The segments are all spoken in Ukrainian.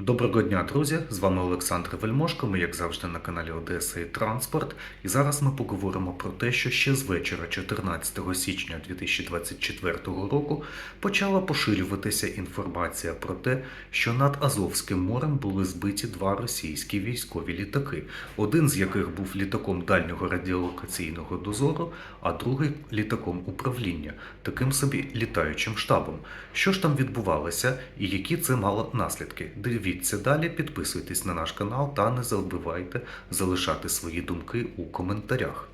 Доброго дня, друзі! З вами Олександр Вельмошко. Ми, як завжди, на каналі Одеса і Транспорт. І зараз ми поговоримо про те, що ще з вечора 14 січня 2024 року почала поширюватися інформація про те, що над Азовським морем були збиті два російські військові літаки, один з яких був літаком дальнього радіолокаційного дозору, а другий літаком управління, таким собі літаючим штабом. Що ж там відбувалося і які це мало наслідки? Дивіться далі, підписуйтесь на наш канал та не забувайте залишати свої думки у коментарях.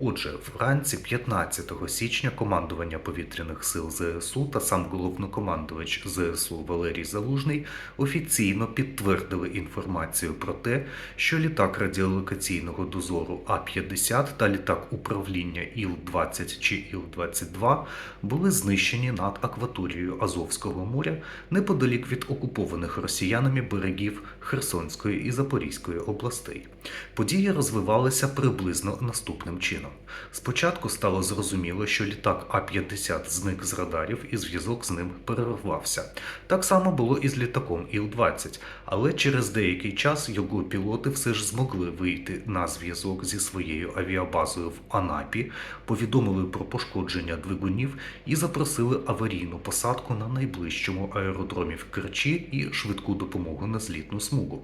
Отже, вранці 15 січня командування повітряних сил ЗСУ та сам головнокомандувач ЗСУ Валерій Залужний офіційно підтвердили інформацію про те, що літак радіолокаційного дозору А-50 та літак управління Іл-20 чи Іл-22 були знищені над акваторією Азовського моря неподалік від окупованих росіянами берегів Херсонської і Запорізької областей. Події розвивалися приблизно наступним чином. Спочатку стало зрозуміло, що літак А-50 зник з радарів і зв'язок з ним перервався. Так само було і з літаком Іл-20, але через деякий час його пілоти все ж змогли вийти на зв'язок зі своєю авіабазою в Анапі, повідомили про пошкодження двигунів і запросили аварійну посадку на найближчому аеродромі в Керчі і швидку допомогу на злітну смугу.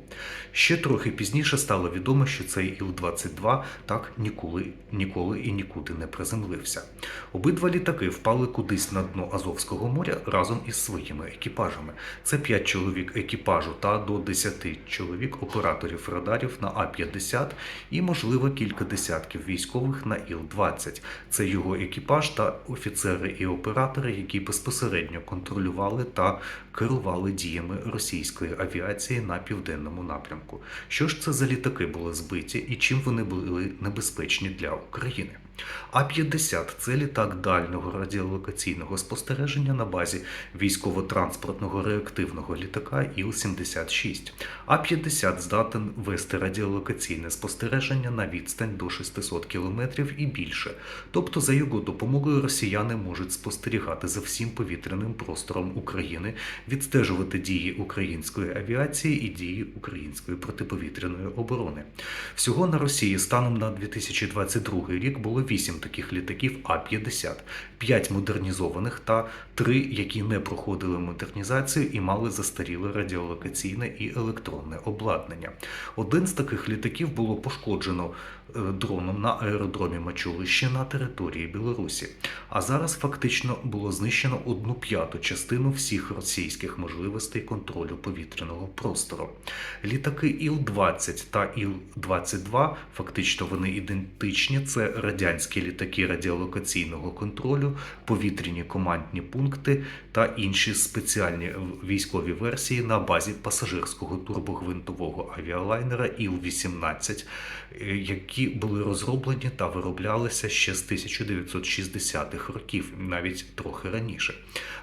Ще трохи пізніше стало відомо, що цей Іл-22 так ніколи, ніколи і нікуди не приземлився. Обидва літаки впали кудись на дно Азовського моря разом із своїми екіпажами. Це 5 чоловік екіпажу та до 10 чоловік операторів радарів на А-50 і, можливо, кілька десятків військових на Іл-20. Це його екіпаж та офіцери і оператори, які безпосередньо контролювали та керували діями російської авіації на південному напрямку. Що ж це за літаки були збиті і чим вони були небезпечні для України? України. А-50 це літак дальнього радіолокаційного спостереження на базі військово-транспортного реактивного літака Іл-76. А-50 здатен вести радіолокаційне спостереження на відстань до 600 км і більше. Тобто, за його допомогою росіяни можуть спостерігати за всім повітряним простором України, відстежувати дії української авіації і дії української протиповітряної оборони. Всього на Росії станом на 2022 рік було 8 таких літаків А-50, 5 модернізованих та 3, які не проходили модернізацію і мали застаріле радіолокаційне і електронне обладнання. Один з таких літаків було пошкоджено дроном на аеродромі Мачулищі на території Білорусі. А зараз фактично було знищено одну п'яту частину всіх російських можливостей контролю повітряного простору. Літаки Іл-20 та Іл-22 фактично вони ідентичні. Це радянські літаки радіолокаційного контролю, повітряні командні пункти та інші спеціальні військові версії на базі пасажирського турбогвинтового авіалайнера Іл-18, е, які були розроблені та вироблялися ще з 1960-х років, навіть трохи раніше.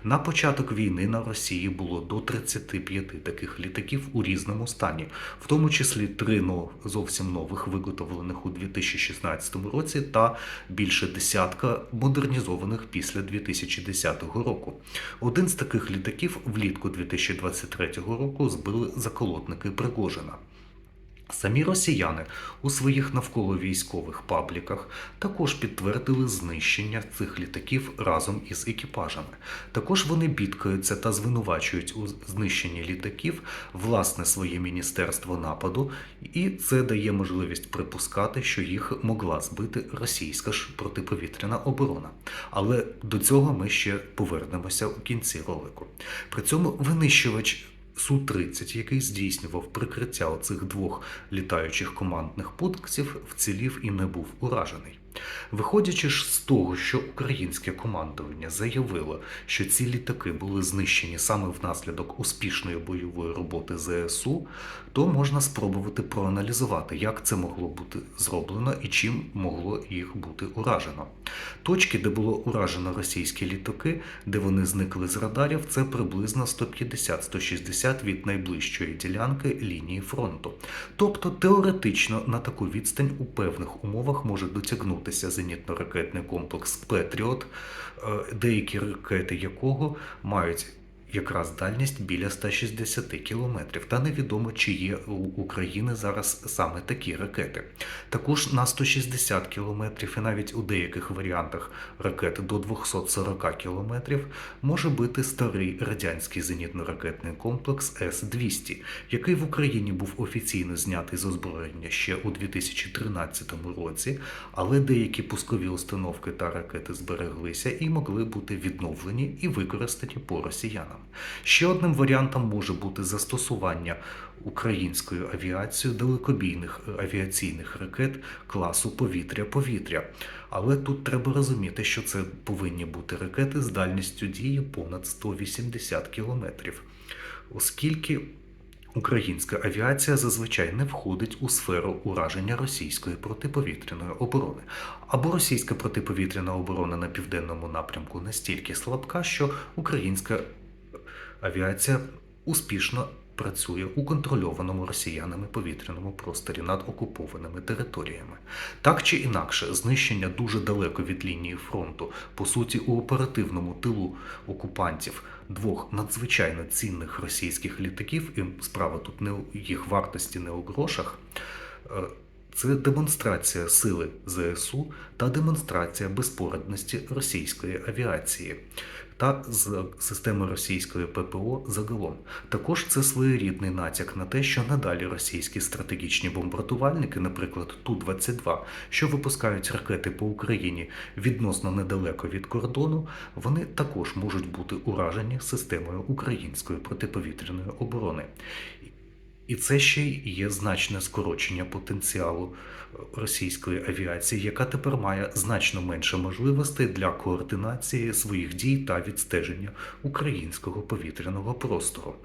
На початок війни на Росії було до 35 таких літаків у різному стані, в тому числі три зовсім нових, виготовлених у 2016 році, та більше десятка модернізованих після 2010 року. Один з таких літаків влітку 2023 року збили заколотники Пригожина. Самі росіяни у своїх навколо військових пабліках також підтвердили знищення цих літаків разом із екіпажами. Також вони бідкаються та звинувачують у знищенні літаків власне своє міністерство нападу, і це дає можливість припускати, що їх могла збити російська ж протиповітряна оборона. Але до цього ми ще повернемося у кінці ролику. При цьому винищувач. Су-30, який здійснював прикриття оцих двох літаючих командних пунктів, вцілів і не був уражений. Виходячи ж з того, що українське командування заявило, що ці літаки були знищені саме внаслідок успішної бойової роботи ЗСУ, то можна спробувати проаналізувати, як це могло бути зроблено і чим могло їх бути уражено. Точки, де було уражено російські літаки, де вони зникли з радарів, це приблизно 150-160 від найближчої ділянки лінії фронту. Тобто теоретично на таку відстань у певних умовах може дотягнутися зенітно-ракетний комплекс Петріот, е, деякі ракети якого мають якраз дальність біля 160 кілометрів. Та невідомо, чи є у України зараз саме такі ракети. Також на 160 кілометрів і навіть у деяких варіантах ракет до 240 кілометрів може бути старий радянський зенітно-ракетний комплекс С-200, який в Україні був офіційно знятий з озброєння ще у 2013 році, але деякі пускові установки та ракети збереглися і могли бути відновлені і використані по росіянам. Ще одним варіантом може бути застосування українською авіацією далекобійних авіаційних ракет класу повітря-повітря. Але тут треба розуміти, що це повинні бути ракети з дальністю дії понад 180 кілометрів, оскільки Українська авіація зазвичай не входить у сферу ураження російської протиповітряної оборони. Або російська протиповітряна оборона на південному напрямку настільки слабка, що українська авіація успішно працює у контрольованому росіянами повітряному просторі над окупованими територіями. Так чи інакше, знищення дуже далеко від лінії фронту, по суті, у оперативному тилу окупантів двох надзвичайно цінних російських літаків, і справа тут не у їх вартості, не у грошах. Це демонстрація сили ЗСУ та демонстрація безпорадності російської авіації та з системи російської ППО загалом. Також це своєрідний натяк на те, що надалі російські стратегічні бомбардувальники, наприклад, Ту-22, що випускають ракети по Україні відносно недалеко від кордону, вони також можуть бути уражені системою української протиповітряної оборони. І це ще й є значне скорочення потенціалу е, російської авіації, яка тепер має значно менше можливостей для координації своїх дій та відстеження українського повітряного простору.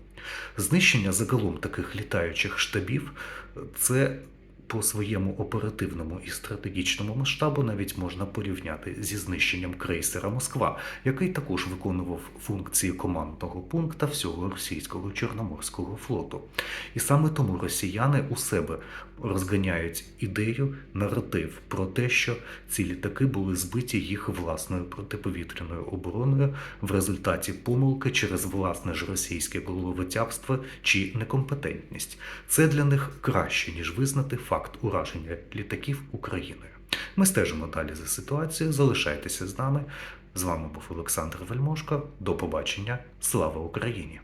Знищення загалом таких літаючих штабів е, це по своєму оперативному і стратегічному масштабу навіть можна порівняти зі знищенням крейсера Москва, який також виконував функції командного пункта всього російського чорноморського флоту. І саме тому росіяни у себе розганяють ідею, наратив про те, що ці літаки були збиті їх власною протиповітряною обороною в результаті помилки через власне ж російське головотяпство чи некомпетентність. Це для них краще ніж визнати факт ураження літаків Україною. Ми стежимо далі за ситуацією. Залишайтеся з нами. З вами був Олександр Вельмошко. До побачення. Слава Україні!